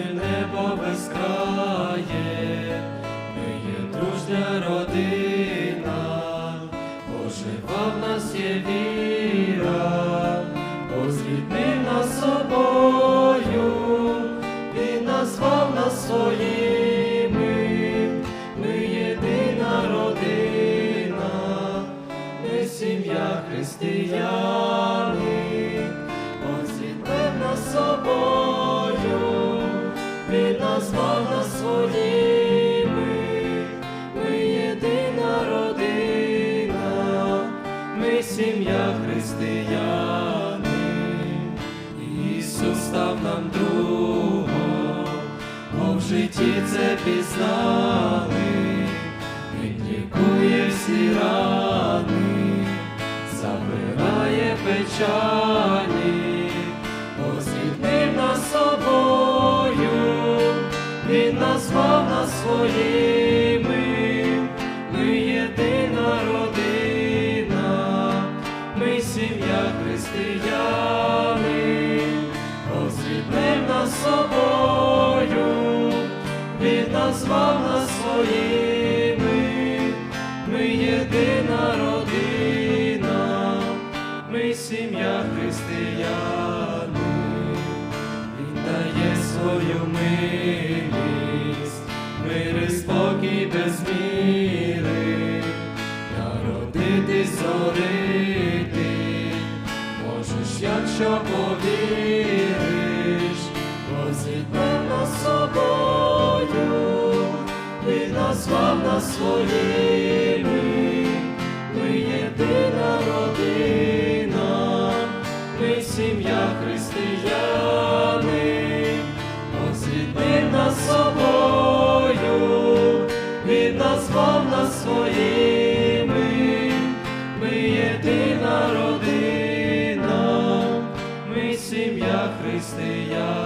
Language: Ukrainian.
синє небо безкрає, ми є дружня родина, пожива в нас є віра, позріднив нас собою, Він назвав нас своїми, ми єдина родина, ми сім'я християни, Назвав нас ми єдина родина, ми сім'я християни, Ісус став нам другом, бо в житті це пізнали, Він всі рани, забирає печалі, Він назвав нас своїми, ми єдина родина, ми сім'я християни, позріднив нас собою, Він назвав нас своїми, ми єдина родина, ми сім'я християни, свою милість, мир і спокій без міри, народитись, зорити, можеш, якщо повіриш, позитив нас собою, Він назвав нас своїми, ми єдина ми сім'я християни, своїми, ми єдина родина, ми сім'я християни.